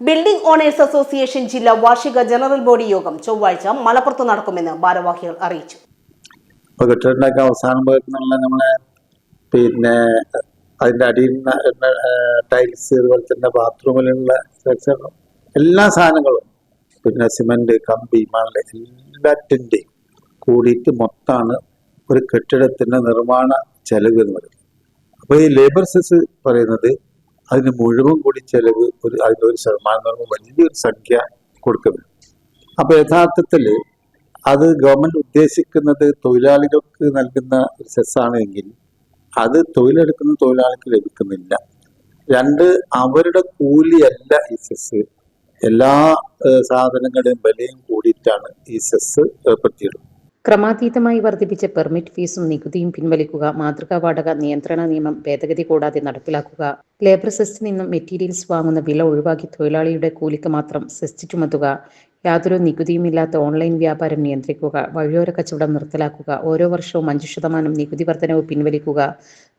Building owners association ജില്ലാ വാർഷിക general body യോഗം ചൊവ്വാഴ്ച മലപ്പുറത്ത് നടക്കുമെന്ന് ഭാരവാഹികൾ അറിയിച്ചു. അവസാനം നമ്മളെ പിന്നെ അതിന്റെ അടിയിൽ ടൈൽസ് അതുപോലെ തന്നെ ബാത്റൂമിലുള്ള എല്ലാ സാധനങ്ങളും പിന്നെ സിമന്റ് കമ്പി മണൽ എല്ലാറ്റിന്റെയും കൂടിയിട്ട് മൊത്തമാണ് ഒരു കെട്ടിടത്തിന്റെ നിർമ്മാണ ചെലവ് എന്ന് പറയുന്നത് അപ്പോൾ ഈ ലേബർ സെസ് പറയുന്നത് അതിന് മുഴുവൻ കൂടി ചെലവ് ഒരു അതിന്റെ ഒരു ശതമാനം എന്ന് പറയുമ്പോൾ വലിയൊരു സംഖ്യ കൊടുക്കുന്നത്. അപ്പൊ യഥാർത്ഥത്തിൽ അത് ഗവൺമെന്റ് ഉദ്ദേശിക്കുന്നത് തൊഴിലാളികൾക്ക് നൽകുന്ന ഒരു സെസ്സാണ് എങ്കിൽ അത് തൊഴിലെടുക്കുന്ന തൊഴിലാളിക്ക് ലഭിക്കുന്നില്ല. രണ്ട് അവരുടെ കൂലിയല്ല ഈ സെസ് എല്ലാ സാധനങ്ങളുടെയും വിലയും കൂടിയിട്ടാണ് ഈ സെസ് ഏർപ്പെടുത്തിയിട്ടുള്ളത്. ക്രമാതീതമായി വർദ്ധിപ്പിച്ച പെർമിറ്റ് ഫീസും നികുതിയും പിൻവലിക്കുക മാതൃകാ വാടക നിയന്ത്രണ നിയമം ഭേദഗതി കൂടാതെ നടപ്പിലാക്കുക ലേബർ സെസ്റ്റിൽ നിന്നും മെറ്റീരിയൽസ് വാങ്ങുന്ന വില ഒഴിവാക്കി തൊഴിലാളിയുടെ കൂലിക്ക് മാത്രം സെസ്റ്റ് ചുമത്തുക യാതൊരു നികുതിയുമില്ലാത്ത ഓൺലൈൻ വ്യാപാരം നിയന്ത്രിക്കുക വഴിയോര കച്ചവടം നിർത്തലാക്കുക ഓരോ വർഷവും അഞ്ച് ശതമാനം നികുതി വർധനവ് പിൻവലിക്കുക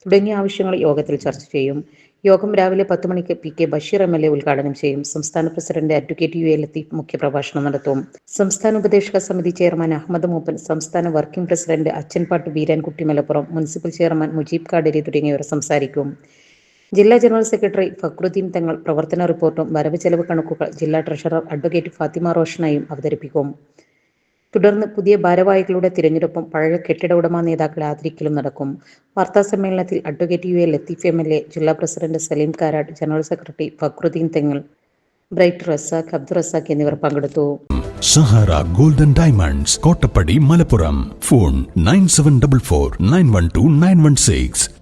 തുടങ്ങിയ ആവശ്യങ്ങൾ യോഗത്തിൽ ചർച്ച ചെയ്യും. യോഗം രാവിലെ പത്ത് മണിക്ക് P K Basheer M L A ഉദ്ഘാടനം ചെയ്യും. സംസ്ഥാന president advocate U A Latheef മുഖ്യപ്രഭാഷണം നടത്തും. സംസ്ഥാന ഉപദേശക സമിതി ചെയർമാൻ അഹമ്മദ് മൂപ്പൻ സംസ്ഥാന working president Achanpatt Veerankutty Malappuram municipal chairman Mujeeb Kaderi തുടങ്ങിയവർ സംസാരിക്കും. ജില്ലാ ജനറൽ സെക്രട്ടറി ഫക്രുദ്ദീൻ തങ്ങൾ പ്രവർത്തന റിപ്പോർട്ടും വരവ് ചെലവ് കണക്കുകൾ ജില്ലാ ട്രഷറർ അഡ്വക്കേറ്റ് ഫാത്തിമ റോഷനായും അവതരിപ്പിക്കും. തുടർന്ന് പുതിയ ഭാരവാഹികളുടെ തിരഞ്ഞെടുപ്പും പഴയ കെട്ടിട ഉടമ നേതാക്കളെ ആദരിക്കലും നടക്കും. വാർത്താ സമ്മേളനത്തിൽ advocate U A Latheef M L A ജില്ലാ president Saleem Karatt general secretary Fakruddeen Thengal bright Razak Abdul Razak എന്നിവർ പങ്കെടുത്തു. Sahara golden diamonds Kottappadi Malappuram. Phone nine seven double four nine one two nine one six.